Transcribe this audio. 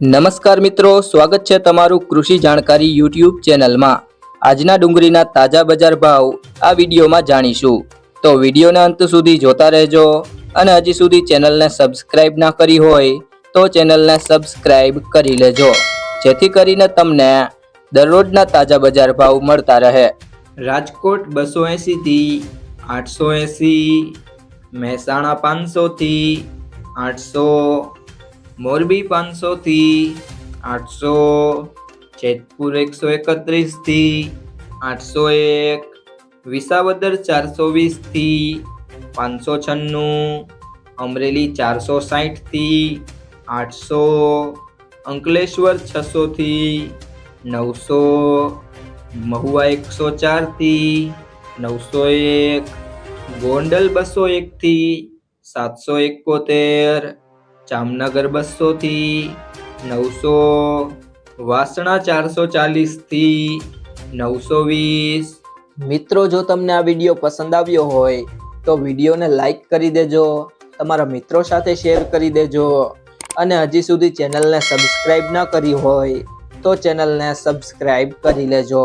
નમસ્કાર મિત્રો, સ્વાગત છે તમારું કૃષિ જાણકારી યુટ્યુબ ચેનલમાં. આજના ડુંગળીના તાજા બજાર ભાવ આ વિડીયોમાં જાણીશું. તો વિડીયોના અંત સુધી જોતા રહેજો અને હજી સુધી ચેનલને સબસ્ક્રાઇબ ના કરી હોય તો ચેનલને સબસ્ક્રાઇબ કરી લેજો. જેથી કરીને તમને દરરોજના તાજા બજાર ભાવ મળતા રહે. રાજકોટ બસો એંસીથી આઠસો એંસી મહેસાણા પાંચસોથી આઠસો મોરબી પાંચસોથી આઠસો, જેતપુર એકસો એકત્રીસથી આઠસો એક, વિસાવદર ચારસો વીસથી પાંચસો છન્નું, અમરેલી ચારસો સાઠથી આઠસો, અંકલેશ્વર છસોથી નવસો, મહુવા એકસો ચારથી નવસો એક, ગોંડલ બસો એકથી સાતસો એકોતેર જામનગર બસોથી નવસો વાસણા ચારસો ચાલીસથી નવસો વીસ. મિત્રો, જો તમને આ વીડિયો પસંદ આવ્યો હોય, તો વિડીયોને લાઈક કરી દેજો, તમારા મિત્રો સાથે શેર કરી દેજો, અને હજી સુધી ચેનલને સબસ્ક્રાઈબ ન કરી હોય, તો ચેનલને સબસ્ક્રાઈબ કરી લેજો.